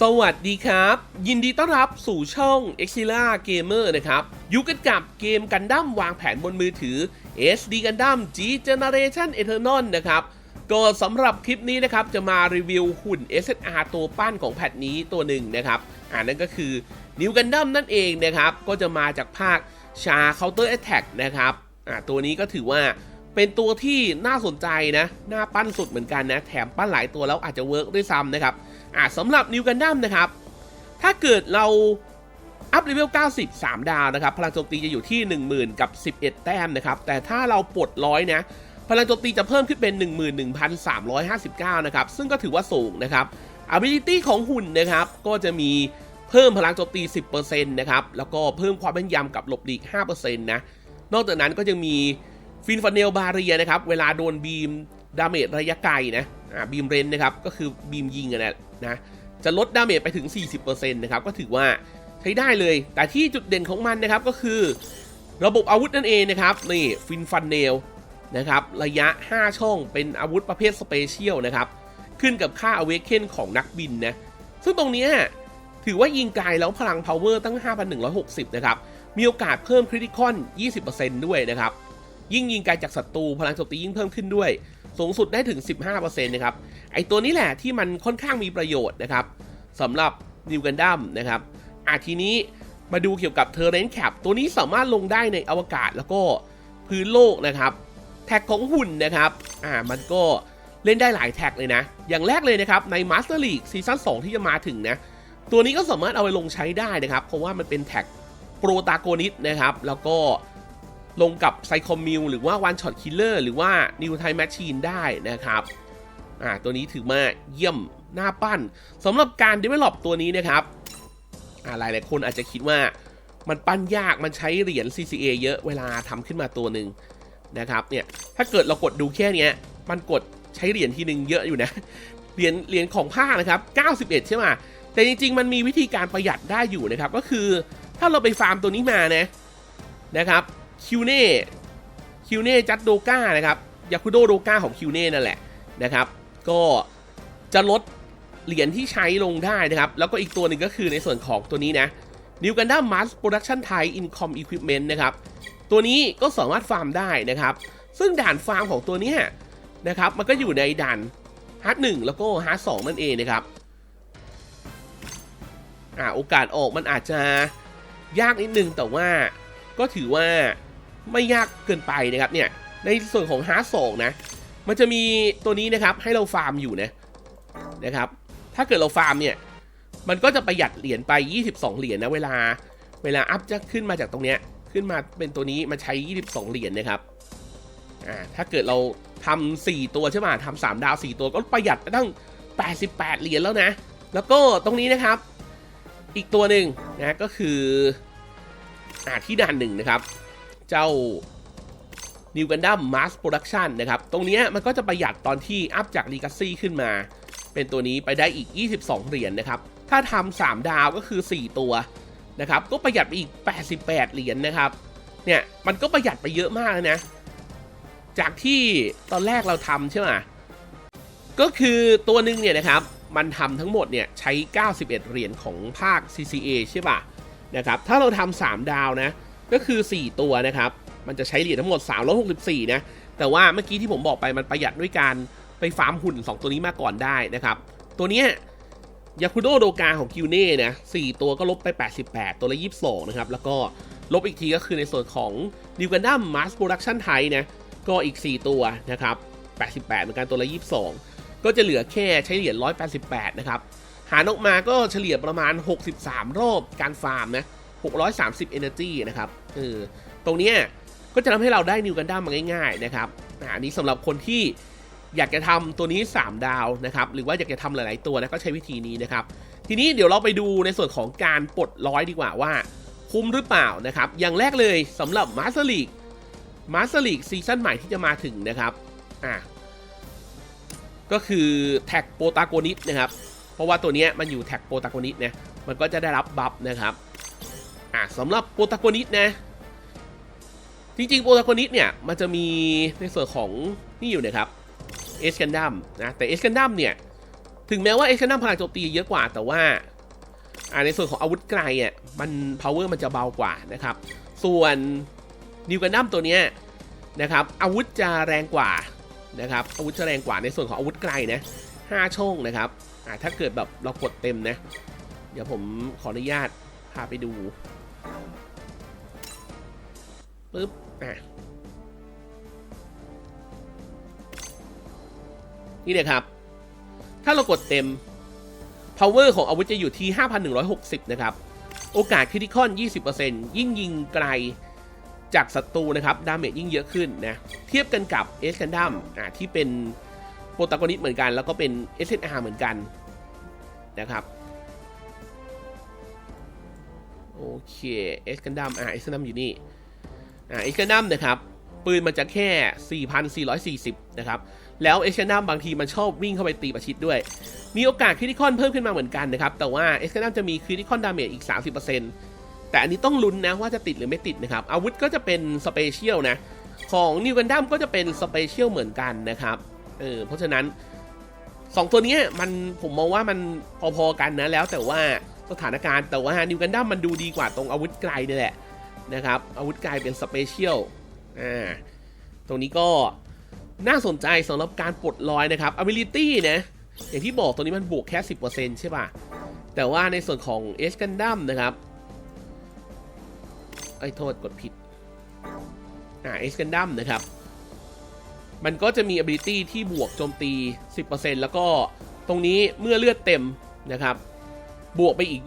สวัสดีครับ ยินดีต้อนรับสู่ช่อง e x i l a Gamer นะครับอยู่กันกับเกมกันดั้มวางแผนบนมือถือ SD Gundam G Generation Eternal นะครับก็สำหรับคลิปนี้นะครับจะมารีวิวหุ่น SSR ตัวปั้นของแพทนี้ตัวหนึ่งนะครับอ่านั่นก็คือ New Gundam นั่นเองนะครับก็จะมาจากภาคชา Counter Attack นะครับอ่าตัวนี้ก็ถือว่าเป็นตัวที่น่าสนใจนะน่าปั้นสุดเหมือนกันนะแถมปั้นหลายตัวแล้วอาจจะเวิร์กด้วยซ้ำนะครับ อ่าสำหรับนิวกันดั้มนะครับ ถ้าเกิดเราอัพเลเวล 90 3 ดาวนะครับ พลังโจมตีจะอยู่ที่ 10,000 กับ 11 แต้มนะครับ แต่ถ้าเราปลดร้อยนะ พลังโจมตีจะเพิ่มขึ้นเป็น 11,359 นะครับ ซึ่งก็ถือว่าสูงนะครับ ability ของหุ่นนะครับ ก็จะมีเพิ่มพลังโจมตี 10%นะครับ แล้วก็เพิ่มความแม่นยำกับหลบหลีก 5%นะ นอกจากนั้นก็จะมีฟินฟันเนลบาเรียนะครับ เวลาโดนบีม ดาเมจระยะไกลนะ บีมเรนนะครับก็คือบีมยิงอะนะนะจะลดดาเมจไปถึง 40%นะครับก็ถือว่าใช้ได้เลย แต่ที่จุดเด่นของมันนะครับก็คือ ระบบอาวุธนั่นเองนะครับนี่ฟินฟันเนลนะครับระยะ 5 ช่องเป็นอาวุธประเภทสเปเชียลนะครับขึ้นกับค่าอเวกเคนของนักบินนะซึ่งตรงนี้ถือว่ายิงไกลแล้วพลังพาวเวอร์ตั้ง 5,160 นะครับ มีโอกาสเพิ่มคริติคอน 20%ด้วยนะครับ ยิ่งยิงไกลจากศัตรูพลังโจมตียิ่งเพิ่มขึ้นด้วย สูงสุดได้ถึง 15%นะครับ ไอตัวนี้แหละที่มันค่อนข้างมีประโยชน์นะครับสำหรับนิวกันดั้มนะครับอาทีนี้มาดูเกี่ยวกับเทอร์เรนแคปตัวนี้สามารถลงได้ในอวกาศแล้วก็พื้นโลกนะครับ แท็กของหุ่นนะครับอ่ามันก็เล่นได้หลายแท็กเลยนะ อย่างแรกเลยนะครับ ใน Master League ซีซั่น2ที่จะมาถึงนะ ตัวนี้ก็สามารถเอาไปลงใช้ได้นะครับ เพราะว่ามันเป็นแท็กโปรตาโกนิสนะครับ แล้วก็ ลงกับไซคอมมิลหรือว่าวันช็อตคิลเลอร์หรือว่านิวไทแมชชีนได้นะครับอ่าตัวนี้ถือว่าเยี่ยมหน้าปั้นสำหรับการ develop ตัวนี้นะครับอ่าหลายหลายคนอาจจะคิดว่ามันปั้นยากมันใช้เหรียญ CCA เยอะเวลาทำขึ้นมาตัวหนึ่งนะครับเนี่ยถ้าเกิดเรากดดูแค่เนี้ยมันกดใช้เหรียญทีหนึ่งเยอะอยู่นะเหรียญเหรียญของผ้านะครับ 91 ใช่ไหมแต่จริง ๆ มันมีวิธีการประหยัดได้อยู่นะครับ ก็คือถ้าเราไปฟาร์มตัวนี้มานะนะครับ คิวเน่คิวเน่จัดโดก้านะครับยาคุโดโดก้าของคิวเน่นั่นแหละนะครับ ก็จะลดเหรียญที่ใช้ลงได้นะครับ แล้วก็อีกตัวหนึ่งก็คือในส่วนของตัวนี้นะ New Gundam Mass Production Thai Incom Equipment นะครับ ตัวนี้ก็สามารถฟาร์มได้นะครับ ซึ่งด่านฟาร์มของตัวนี้นะครับ มันก็อยู่ในด่านฮาร์ดหนึ่งแล้วก็ฮาร์ดสองนั่นเองนะครับอ่าโอกาสออกมันอาจจะยากนิดนึงแต่ว่าก็ถือว่า ไม่ยากเกินไปนะครับเนี่ยในส่วนของฮาร์ดสองนะ มันจะมีตัวนี้นะครับให้เราฟาร์มอยู่นะนะครับ ถ้าเกิดเราฟาร์มเนี่ย มันก็จะประหยัดเหรียญไป 22 เหรียญนะเวลา เวลาอัพจะขึ้นมาจากตรงเนี้ยขึ้นมาเป็นตัวนี้มาใช้ 22 เหรียญนะครับอ่าถ้าเกิดเราทำ4ตัวใช่ไหมทำ3ดาว 4 ตัวก็ประหยัดไปตั้ง 88 เหรียญแล้วนะ แล้วก็ตรงนี้นะครับ อีกตัวหนึ่งนะก็คืออ่าที่ด่านหนึ่งนะครับ เจ้า New Gundam Mass Production นะครับ ตรงนี้มันก็จะประหยัดตอนที่อัพจาก Legacy ขึ้นมา เป็นตัวนี้ไปได้อีก 22 เหรียญนะครับ ถ้าทำ3ดาวก็คือ 4 ตัวนะครับ ก็ประหยัดไปอีก 88 เหรียญนะครับ เนี่ย มันก็ประหยัดไปเยอะมากนะ จากที่ตอนแรกเราทำใช่ไหมก็คือตัวหนึ่งเนี่ยนะครับ มันทำทั้งหมดเนี่ยใช้ 91 เหรียญของภาค CCA ใช่ป่ะนะครับ ถ้าเราทำ3ดาวนะ ก็คือ 4 ตัวนะครับ มันจะใช้เหรียญทั้งหมด 364 นะ แต่ว่าเมื่อกี้ที่ผมบอกไปมันประหยัดด้วยการไปฟาร์มหุ่น 2 ตัวนี้มาก่อนได้นะครับ ตัวเนี้ยยาคุโดโดกาของคิวเน่นะ4ตัวก็ลบไป 88 ตัวละ 22 นะครับ แล้วก็ลบอีกทีก็คือในส่วนของ New Gundam Mass Production ไทยนะ ก็อีก 4 ตัวนะครับ 88 เหมือนกันตัวละ 22 ก็จะเหลือแค่ใช้เหรียญ 188 นะครับ หารออกมาก็เฉลี่ยประมาณ 63 รอบการฟาร์มนะ 630 Energy นะครับเออตรงนี้ก็จะทำให้เราได้นิวกันดั้มมาง่ายๆนะครับอ่าอันนี้สำหรับคนที่อยากจะทำตัวนี้ 3 ดาวนะครับ หรือว่าอยากจะทำหลาย ๆ ตัวนะก็ใช้วิธีนี้นะครับ ทีนี้เดี๋ยวเราไปดูในส่วนของการปลดร้อยดีกว่าว่า คุ้มหรือเปล่านะครับ อย่างแรกเลยสำหรับมาส t ต r l ลีกมาส t ต r l ลีกซีซั่นใหม่ที่จะมาถึงนะครับอ่าก็คือแท็กโปรตากนิสนะครับ เพราะว่าตัวนี้มันอยู่แท็กโปรตากนิสนะมันก็จะได้รับบัฟนะครับ อ่าสำหรับโปรตาโกนิสนะ จริงๆโปรตาโกนิสเนี่ย มันจะมีในส่วนของนี่อยู่นะครับเอสกันดัมนะ แต่เอสกันดัมเนี่ย ถึงแม้ว่าเอ็กซ์นัมพลังโจมตีเยอะกว่าแต่ว่าอ่าในส่วนของอาวุธไกลอะมัน power มันจะเบากว่านะครับ ส่วนนิวกันดัมตัวเนี้ยนะครับอาวุธจะแรงกว่านะครับอาวุธจะแรงกว่าในส่วนของอาวุธไกลนะห้าช่องนะครับอ่าถ้าเกิดแบบเรากดเต็มนะ เดี๋ยวผมขออนุญาตพาไปดู ปึ๊บอะนี่เลยครับ ถ้าเรากดเต็ม power ของอาวุธจะอยู่ที่ 5,160 นะครับ โอกาสคริติคอน 20%ยิ่งยิงไกลจากศัตรูนะครับ ดาเมจยิ่งเยอะขึ้นนะ เทียบกันกับเอสกันดัมอ่าที่เป็นโปรตากอนิสเหมือนกัน แล้วก็เป็น SNR เหมือนกันนะครับ โอเคเอสกันดัมอ่าเอสกันดัมอยู่นี่ อ่าเอสกันดัมนะครับปืนมันจะแค่ 4,440 นะครับ แล้วเอสกันดัมบางทีมันชอบวิ่งเข้าไปตีประชิดด้วย มีโอกาสคริติคอนเพิ่มขึ้นมาเหมือนกันนะครับ แต่ว่าเอสกันดัมจะมีคริติคอนดาเมจอีก 30%แต่อันนี้ต้องลุ้นนะว่าจะติดหรือไม่ติดนะครับ อาวุธก็จะเป็นสเปเชียลนะ ของนิวกันดัมก็จะเป็นสเปเชียลเหมือนกันนะครับ เออ เพราะฉะนั้น 2 ตัวนี้มันผมมองว่ามันพอๆกันนะ แล้วแต่ว่าสถานการณ์ แต่ว่านิวกันดัมมันดูดีกว่าตรงอาวุธไกลนี่แหละ นะครับ อาวุธกลายเป็นสเปเชียลอ่าตรงนี้ก็น่าสนใจสำหรับการปลดลอยนะครับ ability นะ อย่างที่บอกตัวนี้มันบวกแค่ 10%ใช่ป่ะ แต่ว่าในส่วนของ H Gundam นะครับไอ้โทษกดผิด อ่า H Gundam นะครับ มันก็จะมี ability ที่บวกโจมตี 10%แล้วก็ตรงนี้เมื่อเลือดเต็มนะครับ บวกไปอีก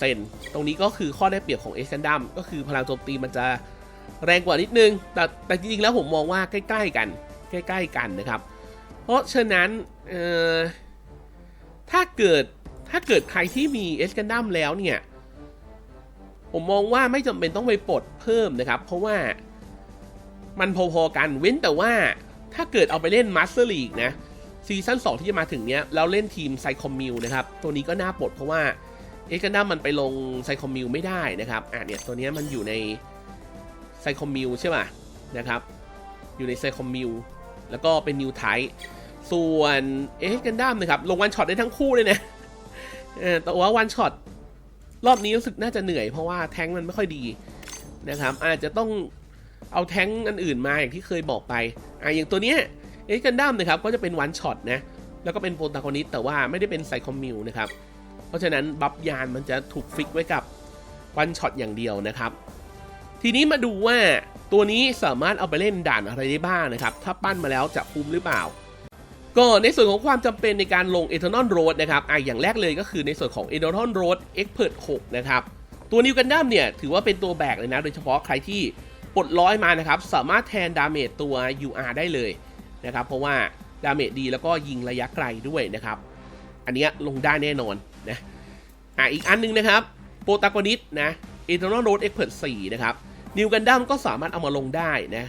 20%ตรงนี้ก็คือข้อได้เปรียบของ H Gundam ก็คือพลังโจมตีมันจะแรงกว่านิดนึง แต่แต่จริงๆแล้วผมมองว่าใกล้ ๆ กัน ใกล้ ๆ กันนะครับ เพราะฉะนั้นเอ่อถ้าเกิดถ้าเกิดใครที่มีเอสกันดัมแล้วเนี่ย ผมมองว่าไม่จำเป็นต้องไปปลดเพิ่มนะครับ เพราะว่ามันพอๆกันเว้นแต่ว่าถ้าเกิดเอาไปเล่นมาสเตอร์ลีกนะซีซั่น2ที่จะมาถึงเนี้ยแล้วเล่นทีมไซคอมมิวนะครับ ตัวนี้ก็น่าปลดเพราะว่า เอสกันดัมมันไปลงไซคอมมิวไม่ได้นะครับอะเนี่ยตัวนี้มันอยู่ในไซคอมมิวใช่ป่ะนะครับ อยู่ในไซคอมมิวแล้วก็เป็นนิวไทส่วนเอ็กกันดัมนะครับลงวันช็อตได้ทั้งคู่เลยนะแต่ว่าวันช็อตรอบนี้รู้สึกน่าจะเหนื่อยเพราะว่าแท้งมันไม่ค่อยดีนะครับ อาจจะต้องเอาแท้งอันอื่นมาอย่างที่เคยบอกไปอ่าอย่างตัวเนี้ยเอ็กกันดัมนะครับก็จะเป็นวันช็อตนะแล้วก็เป็นโปรตากอนิสแต่ว่าไม่ได้เป็นไซคอมมิวนะครับ เพราะฉะนั้นบัฟยานมันจะถูกฟิกไว้กับวันช็อตอย่างเดียวนะครับ ทีนี้มาดูว่าตัวนี้สามารถเอาไปเล่นด่านอะไรได้บ้างนะครับ ถ้าปั้นมาแล้วจะคุ้มหรือเปล่า ก็ในส่วนของความจำเป็นในการลง Eternal Road นะครับอะอย่างแรกเลยก็คือในส่วนของ Eternal Road Expert 6 นะครับ ตัวนิวกันดั้มเนี่ยถือว่าเป็นตัวแบกเลยนะ โดยเฉพาะใครที่ปลดร้อยมานะครับ สามารถแทนดาเมจตัว UR ได้เลยนะครับ เพราะว่าดาเมจดีแล้วก็ยิงระยะไกลด้วยนะครับ อันเนี้ยลงได้แน่นอน นะอะอีกอันหนึงนะครับโปรตากอนิสนะ Eternal Road Expert 4 นะครับนิวกันดั้มก็สามารถเอามาลงได้นะ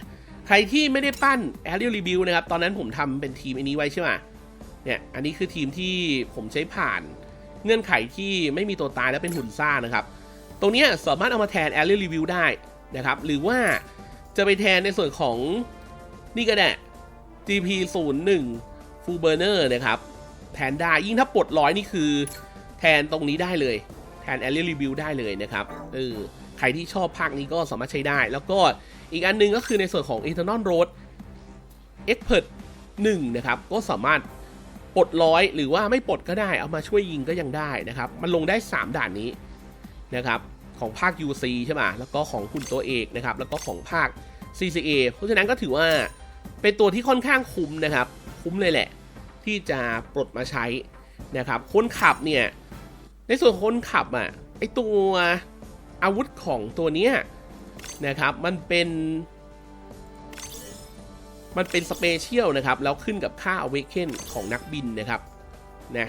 ใครที่ไม่ได้ปั้น Aerial Review นะครับ ตอนนั้นผมทำเป็นทีมอันนี้ไว้ใช่ไหมเนี่ย อันนี้คือทีมที่ผมใช้ผ่านเงื่อนไขที่ไม่มีตัวตายและเป็นหุ่นซ่านะครับ ตรงนี้สามารถเอามาแทน Aerial Review ได้นะครับ หรือว่าจะไปแทนในส่วนของนี่ก็ได้ GP 0 1 Full Burner นะครับ แทนได้ยิ่งถ้าปลดร้อยนี่คือ แทนตรงนี้ได้เลยแทน Aerial Review ได้เลยนะครับเออใครที่ชอบภาคนี้ก็สามารถใช้ได้ แล้วก็อีกอันหนึงก็คือในส่วนของ Eternal Road Expert 1นะครับก็สามารถปลดร้อยหรือว่าไม่ปลดก็ได้เอามาช่วยยิงก็ยังได้นะครับ มันลงได้ 3 ด่านนี้นะครับของภาค UC ใช่ไหมแล้วก็ของคุณตัวเอกนะครับ แล้วก็ของภาค CCA เพราะฉะนั้นก็ถือว่าเป็นตัวที่ค่อนข้างคุ้มนะครับ คุ้มเลยแหละ ที่จะปลดมาใช้นะครับ คนขับเนี่ย ในส่วนคนขับอะไอตัวอาวุธของตัวเนี้ยนะครับมันเป็นมันเป็นสเปเชียลนะครับแล้วขึ้นกับค่า Awaken ของนักบินนะครับนะ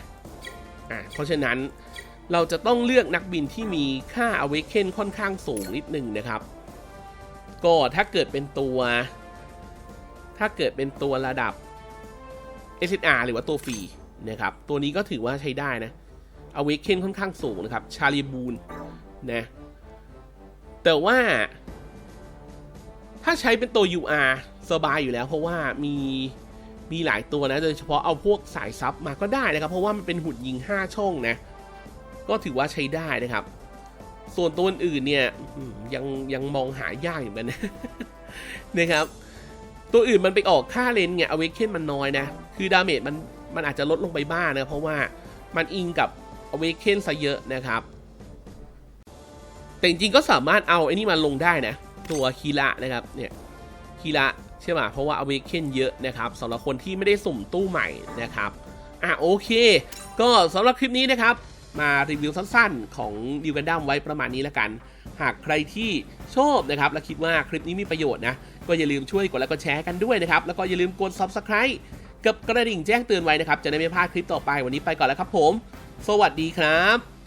อะเพราะฉะนั้นเราจะต้องเลือกนักบินที่มีค่า Awaken ค่อนข้างสูงนิดนึงนะครับ ก็ถ้าเกิดเป็นตัว ถ้าเกิดเป็นตัวระดับ SSR หรือว่าตัวฟรีนะครับ ตัวนี้ก็ถือว่าใช้ได้นะ Awaken ค่อนข้างสูงนะครับ ชาลีบูนนะ แต่ว่า ถ้าใช้เป็นตัว UR สบายอยู่แล้ว เพราะว่ามีมีหลายตัวนะ โดยเฉพาะเอาพวกสายซับมาก็ได้นะครับ เพราะว่ามันเป็นหุ่นยิง 5 ช่องนะ ก็ถือว่าใช้ได้นะครับ ส่วนตัวอื่นเนี่ยยังยังมองหายากอยู่เหมือนกันนะนะครับ ตัวอื่นมันไปออกค่าเลนไงอเวกเคนมันน้อยนะ คือดาเมจมันมันอาจจะลดลงไปบ้างนะ เพราะว่ามันอิงกับ อเวกเคนซะเยอะนะครับ แต่จริงๆก็สามารถเอาไอ้นี่มาลงได้นะ ตัวคีระนะครับเนี่ยคีระใช่ไหมเพราะว่าอเวกเคนเยอะนะครับสำหรับคนที่ไม่ได้สุ่มตู้ใหม่นะครับอะโอเค ก็สำหรับคลิปนี้นะครับ มารีวิวสั้นๆ ของดิวกันดั้มไว้ประมาณนี้แล้วกัน หากใครที่ชอบนะครับ และคิดว่าคลิปนี้มีประโยชน์นะ ก็อย่าลืมช่วยกดไลค์กดแชร์กันด้วยนะครับ แล้วก็อย่าลืมกด Subscribe กับกระดิ่งแจ้งเตือนไว้นะครับ จะได้ไม่พลาดคลิปต่อไปวันนี้ไปก่อนแล้วครับผม สวัสดีครับ